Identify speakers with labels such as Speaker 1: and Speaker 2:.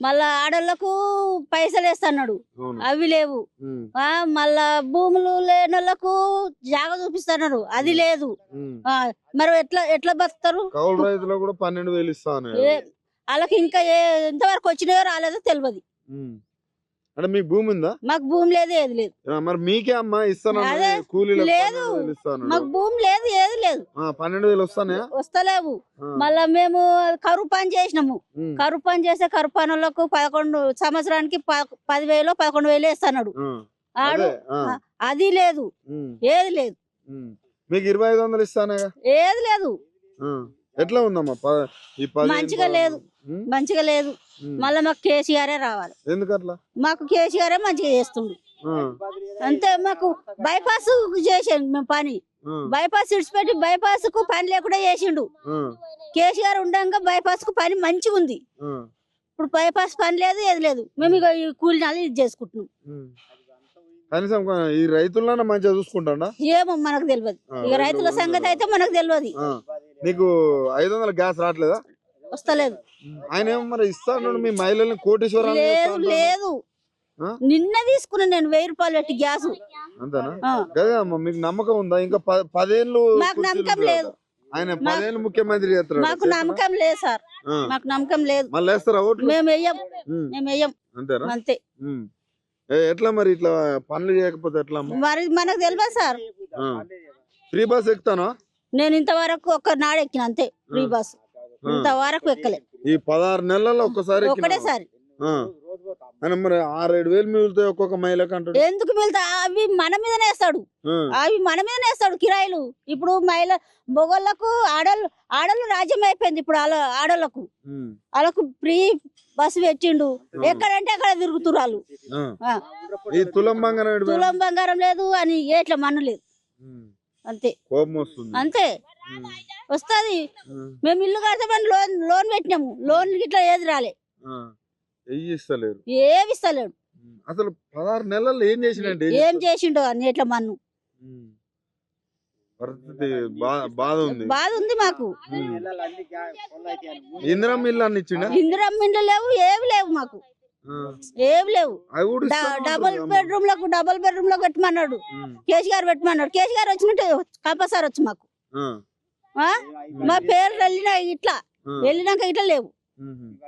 Speaker 1: మళ్ళా ఆడోళ్ళకు పైసలు వేస్తున్నాడు అవి లేవు. మళ్ళా భూములు లేని వాళ్ళకు జాగ చూపిస్తున్నారు అది లేదు. మరి ఎట్లా ఎట్లా బతుకుతారు?
Speaker 2: కౌలు రైతులకు కూడా పన్నెండు వేలు ఇస్తాను
Speaker 1: వాళ్ళకి ఇంకా ఎంతవరకు వచ్చినాయో రాలేదో తెలియదు
Speaker 2: అంటే మీకు భూమి ఉందా?
Speaker 1: మాకు భూమి లేదు ఏది లేదు.
Speaker 2: మరి మీకే అమ్మా ఇస్తాను
Speaker 1: అదే,
Speaker 2: కూలీలకు
Speaker 1: లేదు.
Speaker 2: ఇస్తాను
Speaker 1: మాకు భూమి లేదు ఏది లేదు.
Speaker 2: పన్నెండు వేలు వస్తానే
Speaker 1: వస్తలేవు. మళ్ళా మేము కరువు పని చేసినాము. కరువు పని చేస్తే కరువు పని వాళ్ళకు పదకొండు సంవత్సరానికి పదివేలు పదకొండు వేలు వేస్తున్నాడు ఆడు అది లేదు. ఏది లేదు.
Speaker 2: మీకు ఇరవై ఐదు వందలు ఇస్తానేగా
Speaker 1: ఏది లేదు.
Speaker 2: ఎట్లా ఉందమ్మా? ప- ఈ
Speaker 1: మంచిగా లేదు.
Speaker 2: ఉమ్,
Speaker 1: మంచిగా లేదు.
Speaker 2: ఉమ్.
Speaker 1: మళ్ళీ మాకు కేసీఆరే రావాలి.
Speaker 2: ఎందుకు అట్లా
Speaker 1: మాకు కేసీఆరే మంచిగా చేస్తుండు.
Speaker 2: ఆ,
Speaker 1: అంతే మాకు బైపాస్ చేసాం మేము పని.
Speaker 2: ఆ,
Speaker 1: బైపాస్ ఇడిచిపెట్టి బైపాస్కు పని లేకుండా చేసిండు.
Speaker 2: ఆ,
Speaker 1: కేసీఆర్ ఉండగా బైపాస్కు పని మంచిగా ఉంది.
Speaker 2: ఆ,
Speaker 1: ఇప్పుడు బైపాస్ పని లేదు ఏది లేదు. మేము ఇక ఈ కూలి నాలు ఇది చేసుకుంటున్నాం.
Speaker 2: ఉమ్. కనీసం కొ- ఈ రైతులన్నా మంచిగా చూసుకుంటాడా?
Speaker 1: ఏమో మనకు తెలియదు. ఇక రైతుల సంగతి అయితే మనకు తెలియదు.
Speaker 2: నీకు ఐదు వందల గ్యాస్ రావట్లేదా?
Speaker 1: వస్తలేదు.
Speaker 2: ఆయన ఏమో మరి ఇస్తాడు మీ మహిళల్ని కోటేశ్వరాలు
Speaker 1: లేదు. లేదు? నిన్న తీసుకున్నా నేను వెయ్యి రూపాయలు పెట్టి గ్యాస్.
Speaker 2: అంతేనా. కదా మీకు నమ్మకం ఉందా? ఇంకా పదేళ్ళు
Speaker 1: మాకు
Speaker 2: కుర్చీలు
Speaker 1: నమ్మకం. లేదు.
Speaker 2: ఆయన పదేళ్ళు ముఖ్యమంత్రి చేస్తాడు.
Speaker 1: మాకు నమ్మకం లేదు సార్. మాకు నమ్మకం లేదు.
Speaker 2: మళ్ళీ వేస్తారా ఓట్లు?
Speaker 1: మేము వెయ్యం. మేము వెయ్యం.
Speaker 2: అంతేనా?
Speaker 1: అంతే.
Speaker 2: ఎట్లా మరి ఇట్లా పనులు చేయకపోతే ఎట్లా
Speaker 1: మరి మనకు తెలియదు సార్.
Speaker 2: Free bus ఎక్కుతానా?
Speaker 1: నేను ఇంతవరకు ఒక్క నాడు ఎక్కిన అంతే ఫ్రీ బస్. ఇంతవరకు ఎక్కలే.
Speaker 2: ఈ పదహారు నెలల్లో ఒక్కసారి ఎక్కినావా?
Speaker 1: ఒకటేసారి.
Speaker 2: మరి ఆరేడు వేలు మిగులుతాయి ఒక్కొక్క మహిళకి అంటాడు.
Speaker 1: ఎందుకు మిగతా అవి మన మీదనే వేస్తాడు. అవి మన మీదనే వేస్తాడు కిరాయిలు. ఇప్పుడు మహిళ మొగోళ్ళకు ఆడోళ్ళు ఆడోళ్ళు రాజ్యం అయిపోయింది ఇప్పుడు ఆడోళ్ళకు. వాళ్ళకు ఫ్రీ బస్సు పెట్టిండు. ఎక్కడంటే అక్కడ తిరుగుతురు వాళ్ళు
Speaker 2: ఆ.
Speaker 1: ఆ.
Speaker 2: ఈ తులం బంగారం
Speaker 1: లేదు అని ఏట్ల మన్ను లేదు. అంతే.
Speaker 2: కోపం వస్తుంది
Speaker 1: అంతే వస్తది. మేము ఇల్లు కడతామని లోన్ లోన్ పెట్టినాము. లోన్ గిట్లా ఏది రాలే.
Speaker 2: ఆ. వెయ్యి ఇస్తలేరు
Speaker 1: ఏమి ఇస్తలేడు.
Speaker 2: అసలు పదహారు నెలల్లో ఏం చేసినంటే
Speaker 1: ఏం చేసిండో అని ఎట్ల మన్ను?
Speaker 2: పరిస్థితి బాధ ఉంది
Speaker 1: బాధ ఉంది మాకు.
Speaker 2: ఉమ్. ఇందిరం ఇల్లు అన్ని ఇచ్చిండా
Speaker 1: ఇందిరమ్మ ఇండ్లు లేవు ఏవి లేవు మాకు. ఏవి లేవు. డబుల్ బెడ్రూమ్లకు డబుల్ బెడ్రూమ్లో పెట్టమన్నాడు.
Speaker 2: ఉమ్,
Speaker 1: కేసీఆర్ పెట్టమన్నాడు. కేసీఆర్ వచ్చినట్టు కంపల్సరీ వచ్చు మాకు? మా పేరు వెళ్ళినా ఇట్లా. వెళ్ళినాక ఇట్లా లేవు.